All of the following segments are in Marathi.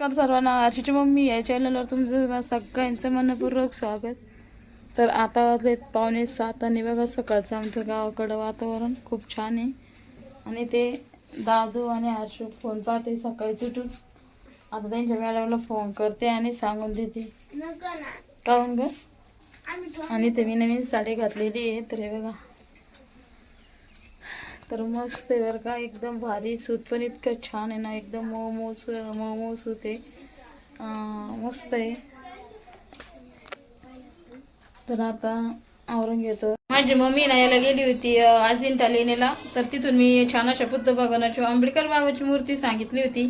नमस्कार सर्वांना आरशीची मम्मी या चॅनलवर तुमचं सगळ्यांचं मनपूर्वक स्वागत. तर आता वाजले पावणे सात आणि बघा सकाळचं आमच्या गावाकडं वातावरण खूप छान आहे. आणि ते दादू आणि हर्षू फोन पाहते सकाळी उठून आता त्यांच्या मॅडमला फोन करते आणि सांगून देते. काहून ग? आणि ते मी नवीन साडी घातलेली आहे तर हे बघा. तर मस्त आहे बरं का एकदम भारी सूत पण इतकं छान आहे ना एकदम मऊ मऊ सू- मऊ मऊ सूत आहे मस्त आहे. तर आता आवरून घेतो माझी मम्मी ना याला गेली होती अजिंठा लेण्याला. तर तिथून मी छान अशा बुद्ध भगवानाची आंबेडकर बाबाची मूर्ती सांगितली होती.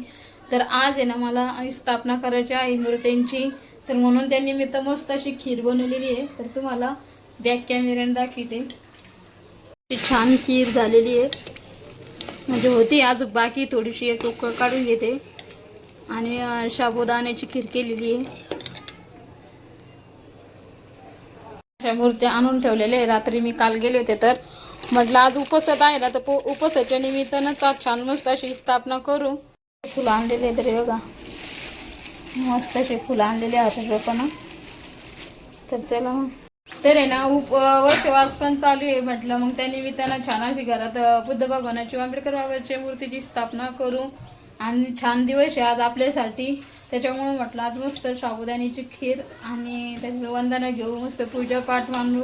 तर आज आहे ना मला स्थापना करायची आहे मूर्त्यांची. तर म्हणून त्यांनी मी तर मस्त अशी खीर बनवलेली आहे. तर तुम्हाला बॅक कॅमेऱ्याने दाखवते. ती छान खीर झालेली आहे. म्हणजे होती आज बाकी थोडीशी एक उकळ काढून घेते. आणि शाबुदाण्याची खीर केलेली आहे. अशा मूर्त्या आणून ठेवलेल्या आहे. रात्री मी काल गेले होते तर म्हटलं आज उपसत आहे ना तर पो उपसाच्या निमित्तानंच आज छान मस्त अशी स्थापना करू. फुलं आणलेले आहेत रे बघा. मस्त असे फुलं आणलेले आहेत पण तर चला मग. तर आहे ना उप वर्षवास पण चालू आहे म्हटलं मग त्या निमित्तानं छान अशी घरात बुद्ध भगवानाची आंबेडकर बाबाच्या मूर्तीची स्थापना करू. आणि छान दिवस आहे आज आपल्यासाठी. त्याच्यामुळे म्हटलं आज मस्त साबुदाण्याची खीर आणि त्याचं वंदना घेऊ मस्त पूजा पाठ मांडू.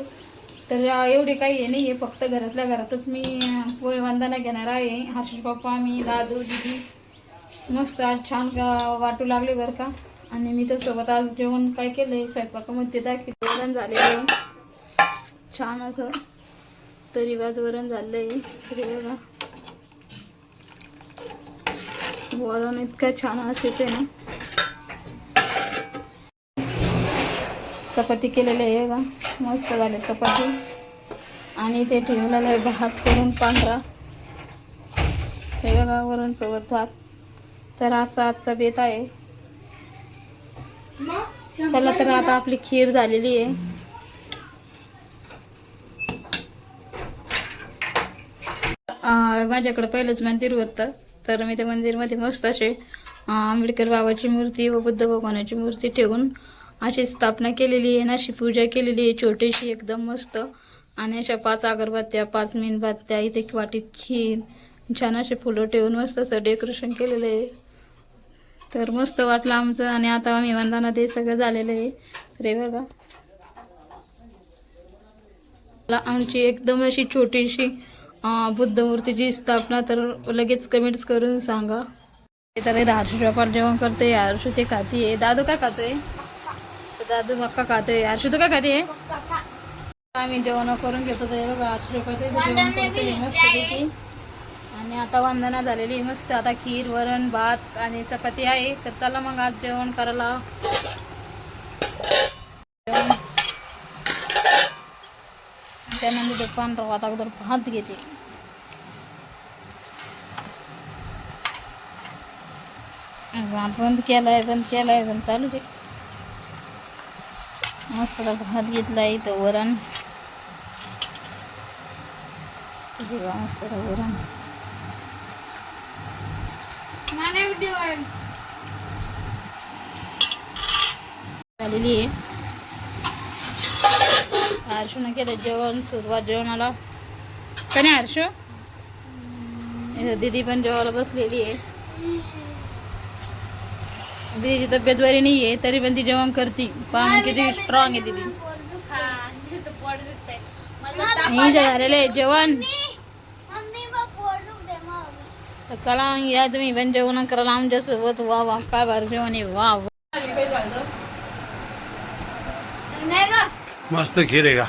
तर एवढे काही हे नाही आहे फक्त घरातल्या घरातच मी वंदना घेणार आहे. हर्षद पप्पा मी दादू दिदी. मस्त आज छान वाटू लागले बरं का. आणि मी तर सोबत आज जेवण काय केलंय? स्वयंपाकामध्ये दाखवते. वरण झालेलं आहे. छान असं. तरी वाज वरण झालंय. तरी बघा. वरण इतकं छान असं येते ना. चपाती केलेली आहे का मस्त झाले चपाती. आणि ते ठेवलेलं आहे भात करून पांढरा. हे बघा वरण सोबत भात. तर असा आजचा बेत आहे. चला तर आता आपली खीर झालेली आहे. माझ्याकडं पहिलंच मंदिर होतं. तर मी त्या मंदिरमध्ये मस्त असे आंबेडकर बाबाची मूर्ती व बुद्ध भगवानाची मूर्ती ठेवून अशी स्थापना केलेली आहे अशी पूजा केलेली आहे. छोटीशी एकदम मस्त. आणि अशा पाच अगरबत्त्या पाच मेणबत्त्या इथे वाटीत खीर छान असे फुलं ठेवून मस्त असं डेकोरेशन केलेलं आहे. तर मस्त वाटलं आमचं. आणि आता आम्ही वंदाना ते सगळं झालेलं आहे. रे बघा. आमची एकदम अशी छोटीशी बुद्ध मूर्तीची स्थापना तर लगेच कमेंट्स करून सांगा. ते तर हर्षू व्यापार जेवण करते हर्षू ते खाते दादू काय खातोय? दादू मक्का खातोय. हर्षू तू काय खाते आम्ही जेवण करून घेतो. तर बघा हर्षू प्रकार जेवण करते मस्तपैकी आणि आता वंदना झालेली मस्त. आता खीर वरण भात आणि चपाती आहे. तर चला मग आज जेवण करायला. त्यानंतर दुकान राहू. आता अगोदर भात घेते. भात बंद केलाय बंद केलाय बंद चालू दे मस्त आता भात घेतलाय इथं वरण. मस्त वरण. झालेली आहे. हर्षून केलं जेवण सुरुवात जेवणाला. का नाही इथं दीदी पण जेवायला बसलेली आहे. दीदीची तब्येत बरी नाही आहे तरी पण ती जेवण करते. पाहून किती स्ट्रॉंग आहे दीदी. झालेलं आहे जेवण. तर चला मग या तुम्ही पण जेवण करायला आमच्यासोबत वा वा काय भारी जेवण आहे. वा वा. मस्त खीर आहे का?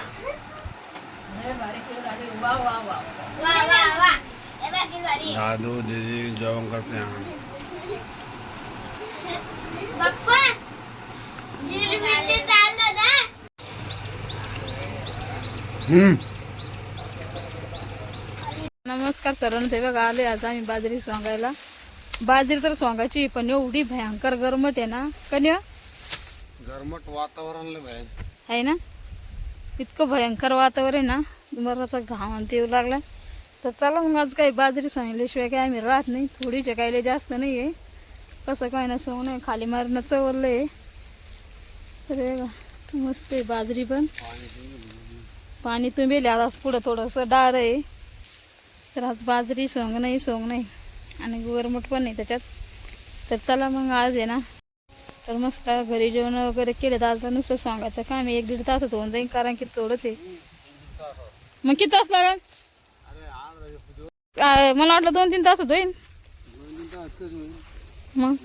दादू दीदी जेवण करते हैं हम्म. नमस्कार सरांनो ते बघा आले आज आम्ही बाजरी सोंगायला. बाजरी तर सोंगायची पण एवढी भयंकर गरमट आहे ना. कधी गरमट वातावरण आहे ना? इतकं भयंकर वातावरण आहे ना. मराचा घाम येऊ लागला. तर चला मग आज काही बाजरी सांगितल्याशिवाय काय आम्ही राहत नाही. थोडीचे काही जास्त नाही आहे कसं काय ना सोंग नाही खाली मारणं चवरलंय तर हे बघा, मस्त आहे बाजरी पण. पाणी तुंबेले आज पुढं थोडंसं डाळ आहे. तर आज बाजरी सोंग नाही सोंग नाही आणि गोरमूठ पण नाही त्याच्यात. तर चला मग आज आहे ना. तर मस्त घरी जेवण वगैरे केलं तर आज नुसतं सोंगाचं काम आहे. एक दीड तासात होऊन जाईल कारण की थोडंच आहे. मग किती तास लागेल काय, मला वाटलं दोन तीन तासात होईल मग?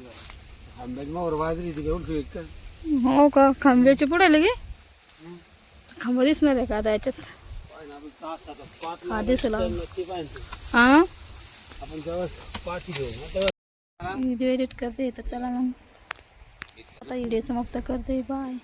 हो का? खांब्याचे पुढे लगे? खांब दिसणार आहे का आता याच्यात? हा दिसला हा? आपण तेव्हा पाठी घेऊ व्हिडिओ एडिट करते तर चला मग. आता व्हिडिओ समाप्त करते बाय